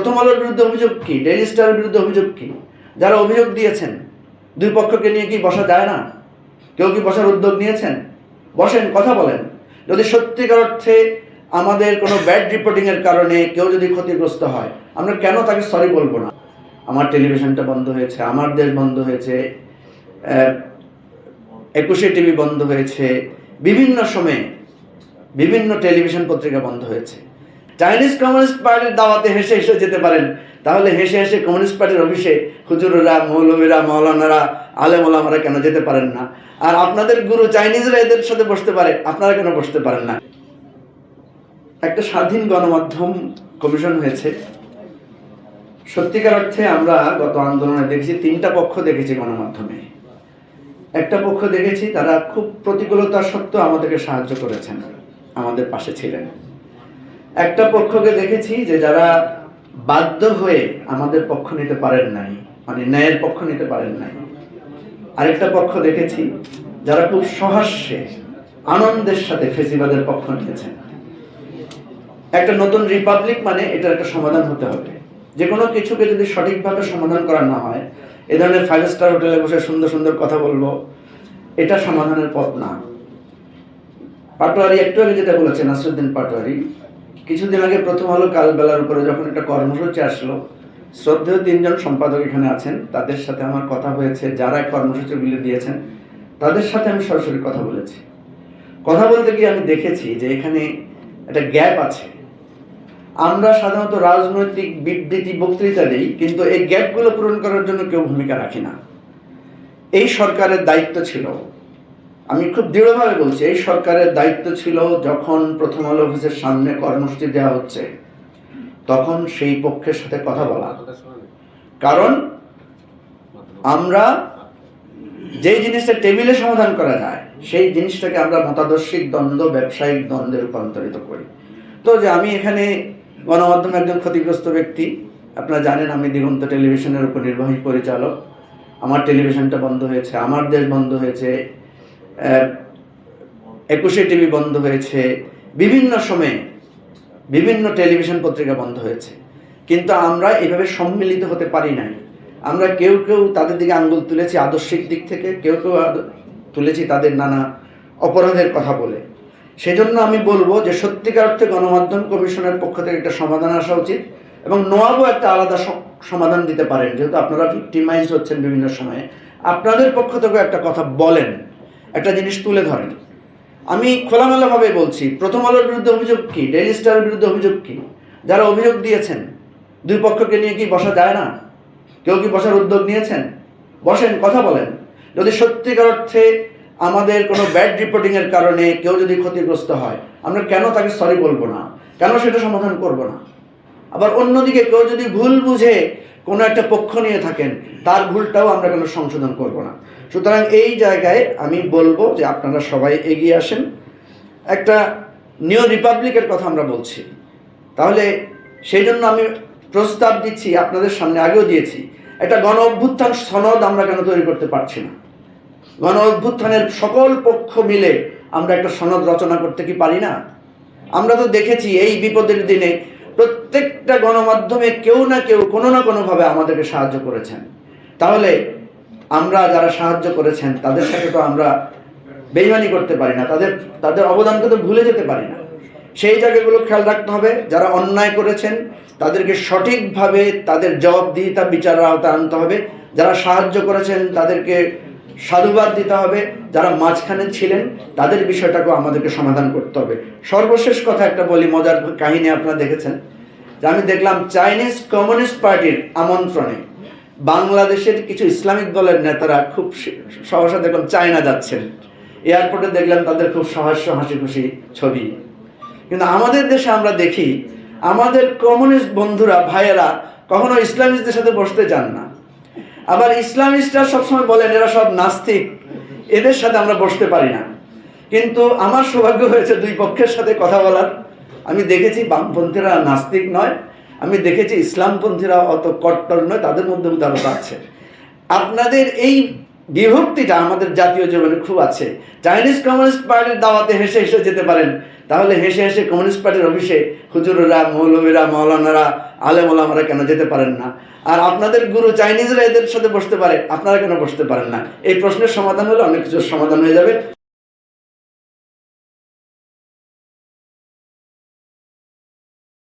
প্রথম আলোর বিরুদ্ধে অভিযোগ কি? ডেইলি স্টারের বিরুদ্ধে অভিযোগ কি? যারা অভিযোগ দিয়েছেন, দুই পক্ষকে নিয়ে কি বসা যায় না? কেউ কি বসার উদ্যোগ নিয়েছেন? বসেন, কথা বলেন। যদি সত্যিকার অর্থে আমাদের কোনো ব্যাড রিপোর্টিংয়ের কারণে কেউ যদি ক্ষতিগ্রস্ত হয়, আমরা কেন তাকে সরি বলব না? আমার টেলিভিশনটা বন্ধ হয়েছে, আমার দেশ বন্ধ হয়েছে একুশে টিভি বন্ধ হয়েছে, বিভিন্ন সময়ে বিভিন্ন টেলিভিশন পত্রিকা বন্ধ হয়েছে। চাইনিজ কমিউনিস্ট পার্টির দাওয়াতে হেসে হেসে যেতে পারেন। তাহলে হেসে হেসে কমিউনিস্ট পার্টির অফিসে হুজুররা, মৌলবীরা মৌলানারা আলেম ওলামারা কেন যেতে পারেন না? আর আপনাদের গুরু চাইনিজরা এদের সাথে বসতে পারে, আপনারা কেন বসতে পারেন না? একটা স্বাধীন গণমাধ্যম কমিশন হয়েছে। সত্যিকার অর্থে আমরা গত আন্দোলনে দেখেছি, তিনটা পক্ষ দেখেছি গণমাধ্যমে। একটা পক্ষ দেখেছি, তারা খুব প্রতিকূলতা সত্ত্বেও আমাদেরকে সাহায্য করেছেন, আমাদের পাশে ছিলেন। একটা পক্ষকে দেখেছি যে যারা বাধ্য হয়ে আমাদের পক্ষ নিতে পারেন নাই মানে ন্যায়ের পক্ষ নিতে পারেন নাই। আরেকটা পক্ষ দেখেছি যারা খুব সহাস্যে আনন্দের সাথে ফেসিবাদের পক্ষ নিয়েছেন। একটা নতুন রিপাবলিক মানে এটার একটা সমাধান হতে হবে। যে কোনো কিছুকে যদি সঠিকভাবে সমাধান করা না হয়, এ ধরনের ফাইভ স্টার হোটেলে বসে সুন্দর সুন্দর কথা বলব, এটা সমাধানের পথ না। পাটোয়ারি, একটু আগে যেটা বলেছেন নাসরুদ্দিন পাটোয়ারি কিছুদিন আগে প্রথম আলো কালবেলার উপরে যখন একটা কর্মসূচি আসলো, শ্রদ্ধেয় তিনজন সম্পাদক এখানে আছেন, তাদের সাথে আমার কথা হয়েছে, যারা কর্মসূচিগুলি দিয়েছেন, তাদের সাথে আমি সরাসরি কথা বলেছি। কথা বলতে গিয়ে আমি দেখেছি যে এখানে একটা গ্যাপ আছে। আমরা সাধারণত রাজনৈতিক বিবৃতি, বক্তৃতা দিই, কিন্তু এই গ্যাপগুলো পূরণ করার জন্য কেউ ভূমিকা রাখি না। এই সরকারের দায়িত্ব ছিল আমি খুব দৃঢ়ভাবে বলছি, এই সরকারের দায়িত্ব ছিল যখন প্রথম আলো অফিসের সামনে কর্মসূচি দেওয়া হচ্ছে, তখন সেই পক্ষের সাথে কথা বলা। কারণ আমরা যেই জিনিসটা টেবিলে সমাধান করা যায়, সেই জিনিসটাকে আমরা মতাদর্শিক দ্বন্দ্ব, ব্যবসায়িক দ্বন্দ্বে রূপান্তরিত করি। তো যে আমি এখানে গণমাধ্যমে একজন ক্ষতিগ্রস্ত ব্যক্তি, আপনারা জানেন আমি দিগন্ত টেলিভিশনের উপর নির্বাহী পরিচালক। আমার টেলিভিশনটা বন্ধ হয়েছে, আমার দেশ বন্ধ হয়েছে একুশে টিভি বন্ধ হয়েছে। বিভিন্ন সময়ে বিভিন্ন টেলিভিশন পত্রিকা বন্ধ হয়েছে। কিন্তু আমরা এভাবে সম্মিলিত হতে পারি নাই। আমরা কেউ কেউ তাদের দিকে আঙ্গুল তুলেছি আদর্শিক দিক থেকে, কেউ কেউ তুলেছি তাদের নানা অপরাধের কথা বলে। সেজন্য আমি বলব যে সত্যিকার অর্থে গণমাধ্যম কমিশনের পক্ষ থেকে একটা সমাধান আসা উচিত এবং নোয়াবও একটা আলাদা সমাধান দিতে পারেন। যেহেতু আপনারা ভিক্টিমাইজড হচ্ছেন বিভিন্ন সময়ে। আপনাদের পক্ষ থেকে একটা কথা বলেন। একটা জিনিস তুলে ধরেন। আমি খোলামেলাভাবে বলছি, প্রথম আলোর বিরুদ্ধে অভিযোগ কি? ডেইলি স্টারের বিরুদ্ধে অভিযোগ কি? যারা অভিযোগ দিয়েছেন, দুই পক্ষকে নিয়ে কি বসা যায় না? কেউ কি বসার উদ্যোগ নিয়েছেন? বসেন, কথা বলেন। যদি সত্যিকার অর্থে আমাদের কোনো ব্যাড রিপোর্টিংয়ের কারণে কেউ যদি ক্ষতিগ্রস্ত হয়, আমরা কেন তাকে সরি বলব না? কেন সেটা সমাধান করব না? আবার অন্যদিকে কেউ যদি ভুল বুঝে কোনো একটা পক্ষ নিয়ে থাকেন, তার ভুলটাও আমরা কেন সংশোধন করব না। সুতরাং এই জায়গায় আমি বলব যে আপনারা সবাই এগিয়ে আসেন। একটা নিউ রিপাবলিকের কথা আমরা বলছি। তাহলে সেই জন্য আমি প্রস্তাব দিচ্ছি, আপনাদের সামনে আগেও দিয়েছি, একটা গণ অভ্যুত্থান সনদ আমরা কেন তৈরি করতে পারছি না? গণ অভ্যুত্থানের সকল পক্ষ মিলে আমরা একটা সনদ রচনা করতে কি পারি না? আমরা তো দেখেছি এই বিপদের দিনে প্রত্যেকটা গণমাধ্যমে কেউ না কেউ কোনো না কোনোভাবে আমাদেরকে সাহায্য করেছেন। তাহলে আমরা যারা সাহায্য করেছেন, তাদের সাথে তো আমরা বেইমানি করতে পারি না, তাদের তাদের অবদানকে তো ভুলে যেতে পারি না। সেই জায়গাগুলো খেয়াল রাখতে হবে, যারা অন্যায় করেছেন, তাদেরকে সঠিকভাবে তাদের জবাবদিহিতা বিচারের আওতায় আনতে হবে। যারা সাহায্য করেছেন, তাদেরকে সাধুবাদ দিতে হবে। যারা মাঝখানে ছিলেন, তাদের বিষয়টাকেও আমাদেরকে সমাধান করতে হবে। সর্বশেষ কথা একটা বলি, মজার কাহিনী আপনারা দেখেছেন। যে আমি দেখলাম চাইনিজ কমিউনিস্ট পার্টির আমন্ত্রণে বাংলাদেশের কিছু ইসলামিক দলের নেতারা খুব সহসা দেখলাম চায়না যাচ্ছেন। এয়ারপোর্টে দেখলাম তাদের খুব সহাস্য হাসি খুশি ছবি। কিন্তু আমাদের দেশে আমরা দেখি, আমাদের কমিউনিস্ট বন্ধুরা, ভাইয়েরা কখনো ইসলামিস্টদের সাথে বসতে চান না। আবার ইসলামিস্টরা সবসময় বলেন, এরা সব নাস্তিক। এদের সাথে আমরা বসতে পারি না। কিন্তু আমার সৌভাগ্য হয়েছে দুই পক্ষের সাথে কথা বলার। আমি দেখেছি বামপন্থীরা নাস্তিক নয়। আমি দেখেছি ইসলামপন্থীরা অত কট্টর নয়। তাদের মধ্যেও তারা পাচ্ছে আপনাদের এই বিভক্তিটা আমাদের জাতীয় জীবনে খুব আছে। চাইনিজ কমিউনিস্ট পার্টির দাওয়াতে হেসে হেসে যেতে পারেন। তাহলে হেসে হেসে কমিউনিস্ট পার্টির অফিসে হুজুররা মৌলবীরা মৌলানারা আলে ওলামারা কেন যেতে পারেন না? আর আপনাদের গুরু চাইনিজরা এদের সাথে বসতে পারে, আপনারা কেন বসতে পারেন না? এই প্রশ্নের সমাধান হলে অনেক কিছুর সমাধান হয়ে যাবে।